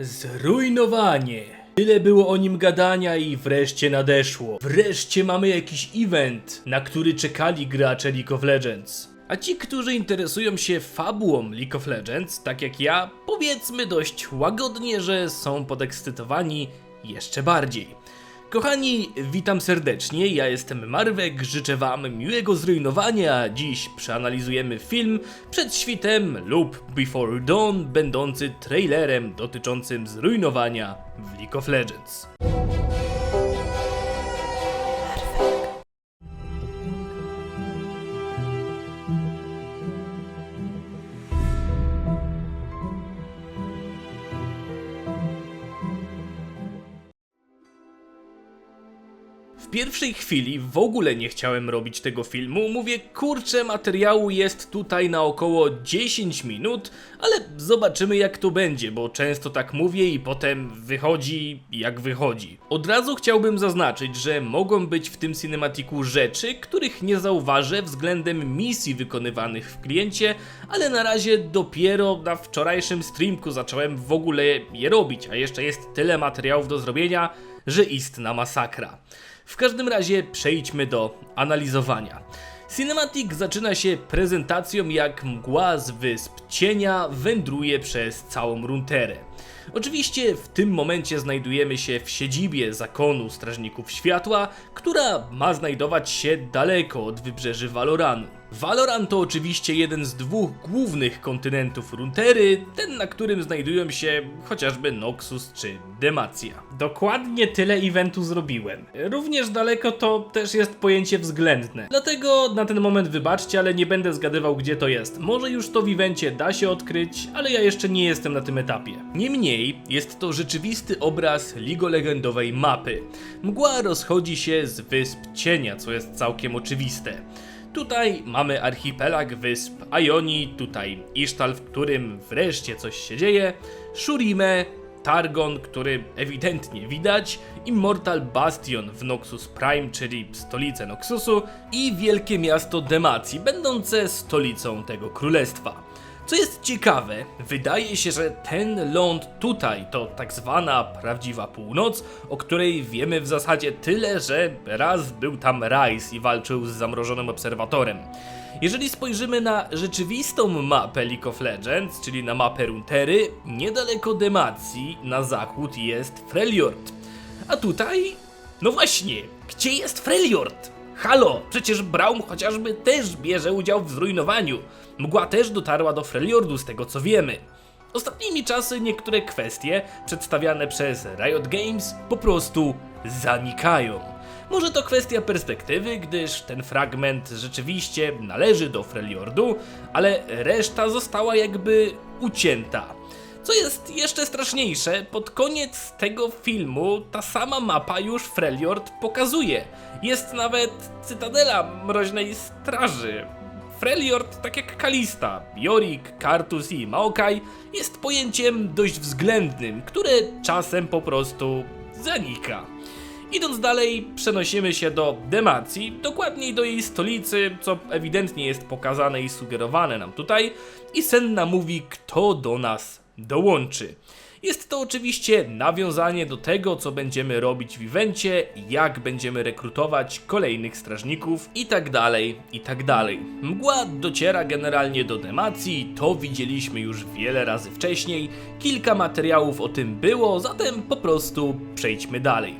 Zrujnowanie. Tyle było o nim gadania i wreszcie nadeszło. Wreszcie mamy jakiś event, na który czekali gracze League of Legends. A ci, którzy interesują się fabułą League of Legends, tak jak ja, powiedzmy dość łagodnie, że są podekscytowani jeszcze bardziej. Kochani, witam serdecznie, ja jestem Marwek, życzę wam miłego zrujnowania. Dziś przeanalizujemy film Przed świtem lub Before Dawn, będący trailerem dotyczącym zrujnowania w League of Legends. Pierwszej chwili w ogóle nie chciałem robić tego filmu. Mówię, kurczę, materiału jest tutaj na około 10 minut, ale zobaczymy jak to będzie, bo często tak mówię i potem wychodzi jak wychodzi. Od razu chciałbym zaznaczyć, że mogą być w tym cinematiku rzeczy, których nie zauważę względem misji wykonywanych w kliencie, ale na razie dopiero na wczorajszym streamku zacząłem w ogóle je robić, a jeszcze jest tyle materiałów do zrobienia, że istna masakra. W każdym razie przejdźmy do analizowania. Cinematic zaczyna się prezentacją jak mgła z wysp cienia wędruje przez całą runterę. Oczywiście w tym momencie znajdujemy się w siedzibie zakonu Strażników Światła, która ma znajdować się daleko od wybrzeży Valoranu. Valoran to oczywiście jeden z dwóch głównych kontynentów Runtery, ten na którym znajdują się chociażby Noxus czy Demacia. Dokładnie tyle eventu zrobiłem. Również daleko to też jest pojęcie względne. Dlatego na ten moment wybaczcie, ale nie będę zgadywał gdzie to jest. Może już to w evencie da się odkryć, ale ja jeszcze nie jestem na tym etapie. Niemniej jest to rzeczywisty obraz Ligo Legendowej mapy. Mgła rozchodzi się z wysp cienia, co jest całkiem oczywiste. Tutaj mamy archipelag wysp Ioni, tutaj Isztal, w którym wreszcie coś się dzieje, Shurime, Targon, który ewidentnie widać, Immortal Bastion w Noxus Prime, czyli stolicę Noxusu. I wielkie miasto Demacji, będące stolicą tego królestwa. Co jest ciekawe, wydaje się, że ten ląd tutaj to tak zwana prawdziwa północ, o której wiemy w zasadzie tyle, że raz był tam Rice i walczył z zamrożonym obserwatorem. Jeżeli spojrzymy na rzeczywistą mapę League of Legends, czyli na mapę Runtery, niedaleko Demacji na zachód jest Freljord. A tutaj, no właśnie, gdzie jest Freljord? Halo, przecież Braum chociażby też bierze udział w zrujnowaniu. Mgła też dotarła do Freljordu z tego co wiemy. Ostatnimi czasy niektóre kwestie przedstawiane przez Riot Games po prostu zanikają. Może to kwestia perspektywy, gdyż ten fragment rzeczywiście należy do Freljordu, ale reszta została jakby ucięta. Co jest jeszcze straszniejsze, pod koniec tego filmu ta sama mapa już Freljord pokazuje. Jest nawet cytadela Mroźnej Straży. Freljord, tak jak Kalista, Jorik, Kartus i Maokai, jest pojęciem dość względnym, które czasem po prostu zanika. Idąc dalej, przenosimy się do Demacji, dokładniej do jej stolicy, co ewidentnie jest pokazane i sugerowane nam tutaj, i Senna mówi, kto do nas dołączy. Jest to oczywiście nawiązanie do tego, co będziemy robić w evencie, jak będziemy rekrutować kolejnych strażników i tak dalej, i tak. Mgła dociera generalnie do Demacji, to widzieliśmy już wiele razy wcześniej, kilka materiałów o tym było, zatem po prostu przejdźmy dalej.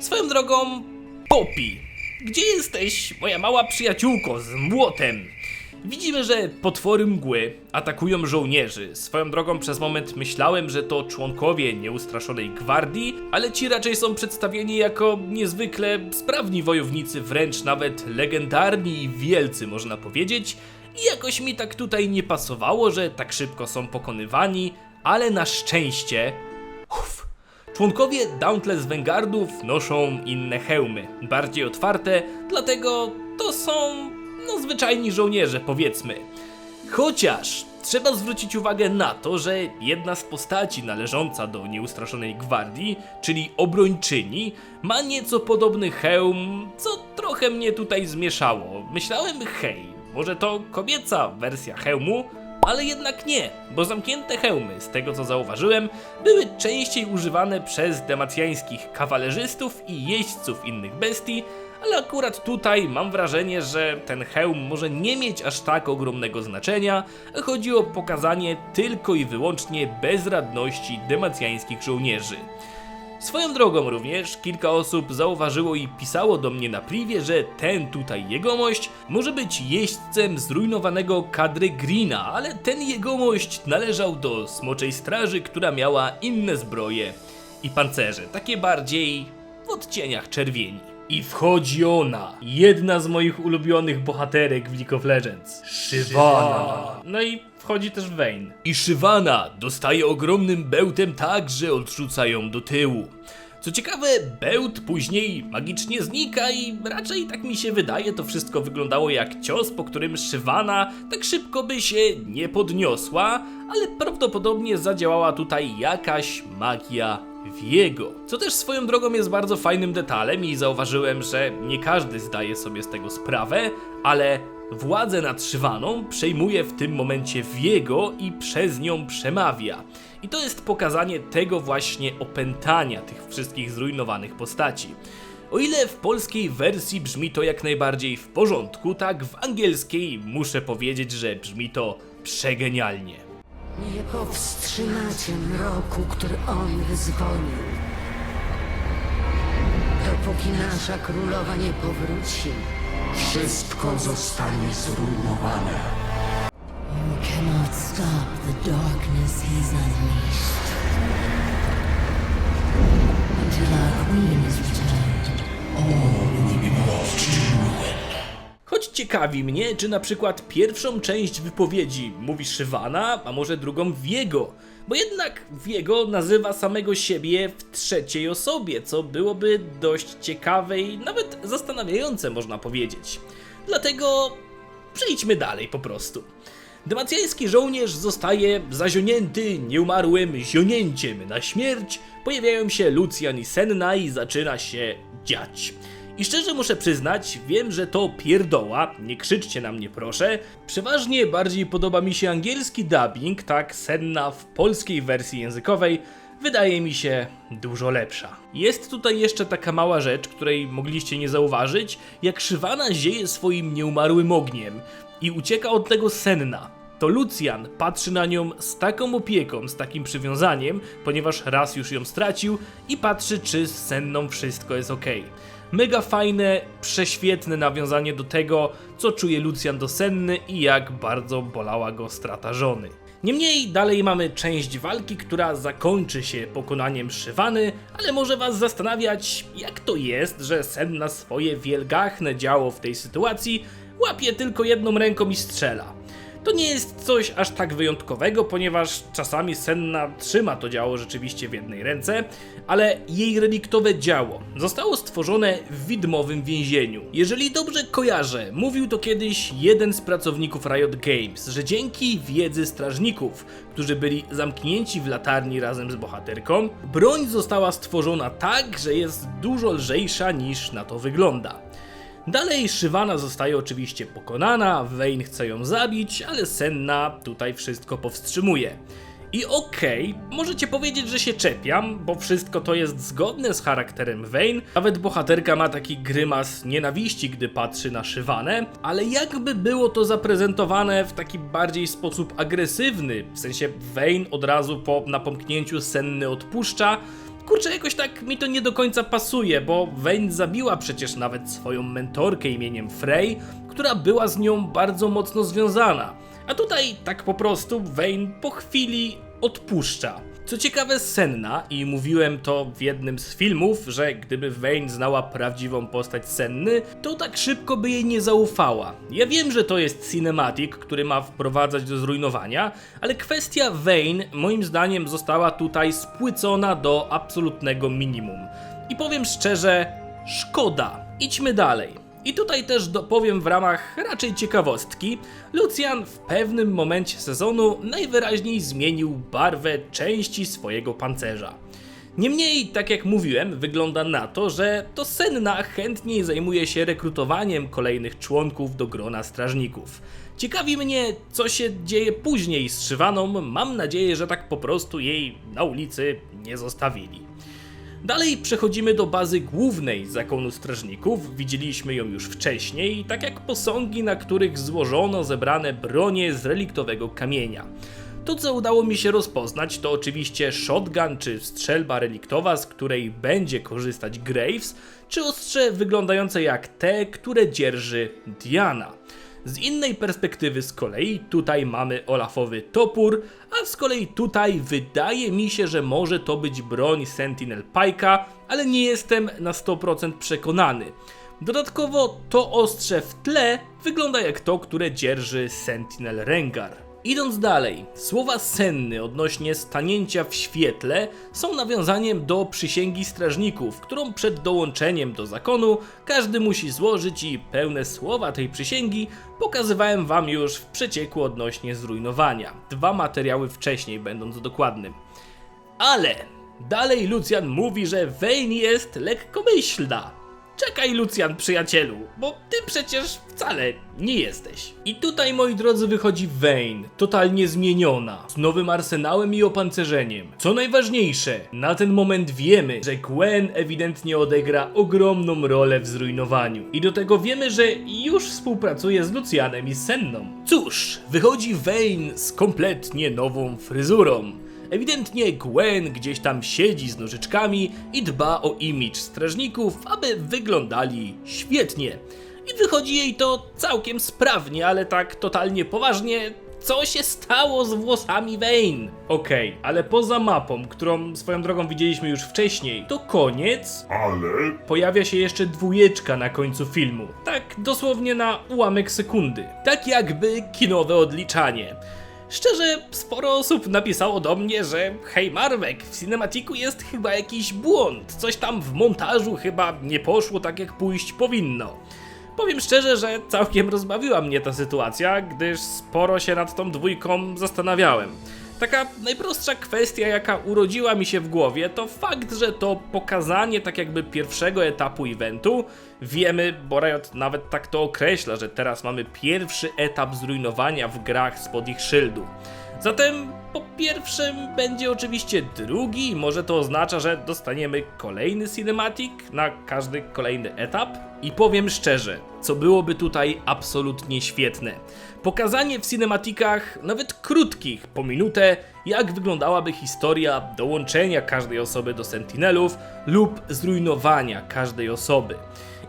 Swoją drogą, Poppy, gdzie jesteś, moja mała przyjaciółko z młotem? Widzimy, że potwory mgły atakują żołnierzy. Swoją drogą przez moment myślałem, że to członkowie nieustraszonej gwardii, ale ci raczej są przedstawieni jako niezwykle sprawni wojownicy, wręcz nawet legendarni i wielcy można powiedzieć. I jakoś mi tak tutaj nie pasowało, że tak szybko są pokonywani, ale na szczęście... Uff, Członkowie Dauntless Vanguardów noszą inne hełmy, bardziej otwarte, dlatego to są no zwyczajni żołnierze powiedzmy. Chociaż trzeba zwrócić uwagę na to, że jedna z postaci należąca do nieustraszonej gwardii, czyli obrończyni, ma nieco podobny hełm, co trochę mnie tutaj zmieszało. Myślałem, hej, może to kobieca wersja hełmu? Ale jednak nie, bo zamknięte hełmy, z tego co zauważyłem, były częściej używane przez demacjańskich kawalerzystów i jeźdźców innych bestii, ale akurat tutaj mam wrażenie, że ten hełm może nie mieć aż tak ogromnego znaczenia, chodzi o pokazanie tylko i wyłącznie bezradności demacjańskich żołnierzy. Swoją drogą również kilka osób zauważyło i pisało do mnie na privie, że ten tutaj jegomość może być jeźdźcem zrujnowanego kadry Greena, ale ten jegomość należał do Smoczej Straży, która miała inne zbroje i pancerze, takie bardziej w odcieniach czerwieni. I wchodzi ona, jedna z moich ulubionych bohaterek w League of Legends, Shyvana. No i wchodzi też Vayne. I Shyvana dostaje ogromnym bełtem tak, że odrzuca ją do tyłu. Co ciekawe, bełt później magicznie znika i raczej tak mi się wydaje, to wszystko wyglądało jak cios, po którym Shyvana tak szybko by się nie podniosła, ale prawdopodobnie zadziałała tutaj jakaś magia Wiego. Co też swoją drogą jest bardzo fajnym detalem i zauważyłem, że nie każdy zdaje sobie z tego sprawę, ale władzę nad Szywaną przejmuje w tym momencie Wiego i przez nią przemawia. I to jest pokazanie tego właśnie opętania tych wszystkich zrujnowanych postaci. O ile w polskiej wersji brzmi to jak najbardziej w porządku, tak w angielskiej muszę powiedzieć, że brzmi to przegenialnie. Nie powstrzymacie mroku, który on wyzwolił. Dopóki nasza królowa nie powróci, Wszystko zostanie zrujnowane. you cannot stop the darkness he's unleashed. Until our queen is returned. Choć ciekawi mnie, czy na przykład pierwszą część wypowiedzi mówi Szywana, a może drugą Wiego, bo jednak Wiego nazywa samego siebie w trzeciej osobie, co byłoby dość ciekawe i nawet zastanawiające można powiedzieć. Dlatego przejdźmy dalej po prostu. Demacjański żołnierz zostaje zazionięty nieumarłym zionięciem na śmierć, pojawiają się Lucjan i Senna i zaczyna się dziać. I szczerze muszę przyznać, wiem, że to pierdoła, nie krzyczcie na mnie proszę. Przeważnie bardziej podoba mi się angielski dubbing, tak Senna w polskiej wersji językowej wydaje mi się dużo lepsza. Jest tutaj jeszcze taka mała rzecz, której mogliście nie zauważyć, jak Szywana zieje swoim nieumarłym ogniem i ucieka od tego Senna. To Lucjan patrzy na nią z taką opieką, z takim przywiązaniem, ponieważ raz już ją stracił i patrzy, czy z Senną wszystko jest ok. Mega fajne, prześwietne nawiązanie do tego, co czuje Lucjan do Senny i jak bardzo bolała go strata żony. Niemniej dalej mamy część walki, która zakończy się pokonaniem Szywany, ale może was zastanawiać, jak to jest, że Senna swoje wielgachne działo w tej sytuacji łapie tylko jedną ręką i strzela. To nie jest coś aż tak wyjątkowego, ponieważ czasami Senna trzyma to działo rzeczywiście w jednej ręce, ale jej reliktowe działo zostało stworzone w widmowym więzieniu. Jeżeli dobrze kojarzę, mówił to kiedyś jeden z pracowników Riot Games, że dzięki wiedzy strażników, którzy byli zamknięci w latarni razem z bohaterką, broń została stworzona tak, że jest dużo lżejsza niż na to wygląda. Dalej Szywana zostaje oczywiście pokonana, Vayne chce ją zabić, ale Senna tutaj wszystko powstrzymuje. I okej, możecie powiedzieć, że się czepiam, bo wszystko to jest zgodne z charakterem Vayne. Nawet bohaterka ma taki grymas nienawiści, gdy patrzy na Szywanę, ale jakby było to zaprezentowane w taki bardziej sposób agresywny, w sensie Vayne od razu po napomknięciu Senny odpuszcza, Kurczę, jakoś tak mi to nie do końca pasuje, bo Vayne zabiła przecież nawet swoją mentorkę imieniem Frey, która była z nią bardzo mocno związana. A tutaj tak po prostu Vayne po chwili odpuszcza. Co ciekawe, Senna, i mówiłem to w jednym z filmów, że gdyby Vayne znała prawdziwą postać Senny, to tak szybko by jej nie zaufała. Ja wiem, że to jest cinematic, który ma wprowadzać do zrujnowania, ale kwestia Vayne moim zdaniem została tutaj spłycona do absolutnego minimum. I powiem szczerze, szkoda. Idźmy dalej. I tutaj też dopowiem w ramach raczej ciekawostki, Lucian w pewnym momencie sezonu najwyraźniej zmienił barwę części swojego pancerza. Niemniej, tak jak mówiłem, wygląda na to, że to Senna chętniej zajmuje się rekrutowaniem kolejnych członków do grona strażników. Ciekawi mnie, co się dzieje później z Szywaną. Mam nadzieję, że tak po prostu jej na ulicy nie zostawili. Dalej przechodzimy do bazy głównej zakonu strażników. Widzieliśmy ją już wcześniej, tak jak posągi, na których złożono zebrane bronie z reliktowego kamienia. To, co udało mi się rozpoznać, to oczywiście shotgun czy strzelba reliktowa, z której będzie korzystać Graves, czy ostrze wyglądające jak te, które dzierży Diana. Z innej perspektywy z kolei tutaj mamy Olafowy topór, a z kolei tutaj wydaje mi się, że może to być broń Sentinel Pike'a, ale nie jestem na 100% przekonany. Dodatkowo to ostrze w tle wygląda jak to, które dzierży Sentinel Rengar. Idąc dalej, słowa Senny odnośnie stanięcia w świetle są nawiązaniem do przysięgi strażników, którą przed dołączeniem do zakonu każdy musi złożyć i pełne słowa tej przysięgi pokazywałem wam już w przecieku odnośnie zrujnowania. Dwa materiały wcześniej, będąc dokładnym. Ale dalej Lucjan mówi, że Vayne jest lekkomyślna. Czekaj, Lucjan, przyjacielu, bo ty przecież wcale nie jesteś. I tutaj, moi drodzy, wychodzi Vayne, totalnie zmieniona, z nowym arsenałem i opancerzeniem. Co najważniejsze, na ten moment wiemy, że Gwen ewidentnie odegra ogromną rolę w zrujnowaniu. I do tego wiemy, że już współpracuje z Lucjanem i Senną. Cóż, wychodzi Vayne z kompletnie nową fryzurą. Ewidentnie Gwen gdzieś tam siedzi z nożyczkami i dba o imidż strażników, aby wyglądali świetnie. I wychodzi jej to całkiem sprawnie, ale tak totalnie poważnie. Co się stało z włosami Vayne? Okej, ale poza mapą, którą swoją drogą widzieliśmy już wcześniej, to koniec. Ale Pojawia się jeszcze dwójeczka na końcu filmu. Tak dosłownie na ułamek sekundy. Tak jakby kinowe odliczanie. Szczerze, sporo osób napisało do mnie, że hej Marwek, w cinematiku jest chyba jakiś błąd, coś tam w montażu chyba nie poszło tak jak pójść powinno. Powiem szczerze, że całkiem rozbawiła mnie ta sytuacja, gdyż sporo się nad tą dwójką zastanawiałem. Taka najprostsza kwestia, jaka urodziła mi się w głowie, to fakt, że to pokazanie tak jakby pierwszego etapu eventu. Wiemy, bo Riot nawet tak to określa, że teraz mamy pierwszy etap zrujnowania w grach spod ich szyldu. Zatem po pierwszym będzie oczywiście drugi, może to oznacza, że dostaniemy kolejny cinematic na każdy kolejny etap. I powiem szczerze, co byłoby tutaj absolutnie świetne. Pokazanie w cinematikach, nawet krótkich, po minutę, jak wyglądałaby historia dołączenia każdej osoby do Sentinelów lub zrujnowania każdej osoby.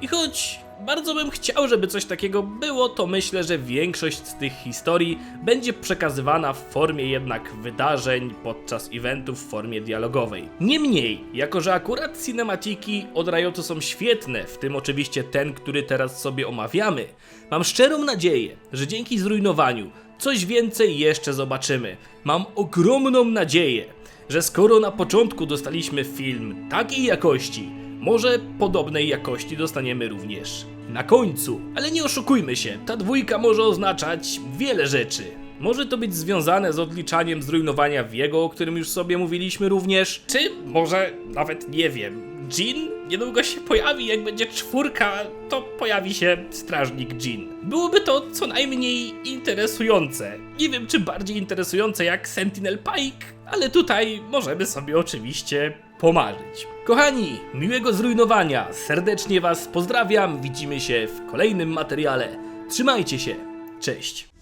I choć bardzo bym chciał, żeby coś takiego było, to myślę, że większość z tych historii będzie przekazywana w formie jednak wydarzeń podczas eventów w formie dialogowej. Niemniej, jako że akurat cinematiki od Riotu są świetne, w tym oczywiście ten, który teraz sobie omawiamy, mam szczerą nadzieję, że dzięki zrujnowaniu coś więcej jeszcze zobaczymy. Mam ogromną nadzieję, że skoro na początku dostaliśmy film takiej jakości, może podobnej jakości dostaniemy również na końcu. Ale nie oszukujmy się, ta dwójka może oznaczać wiele rzeczy. Może to być związane z odliczaniem zrujnowania Wiego, o którym już sobie mówiliśmy również, czy może nawet nie wiem. Jin niedługo się pojawi, jak będzie czwórka, to pojawi się strażnik Jin. Byłoby to co najmniej interesujące. Nie wiem, czy bardziej interesujące jak Sentinel Pike, ale tutaj możemy sobie oczywiście pomarzyć. Kochani, miłego zrujnowania. Serdecznie Was pozdrawiam. Widzimy się w kolejnym materiale. Trzymajcie się. Cześć.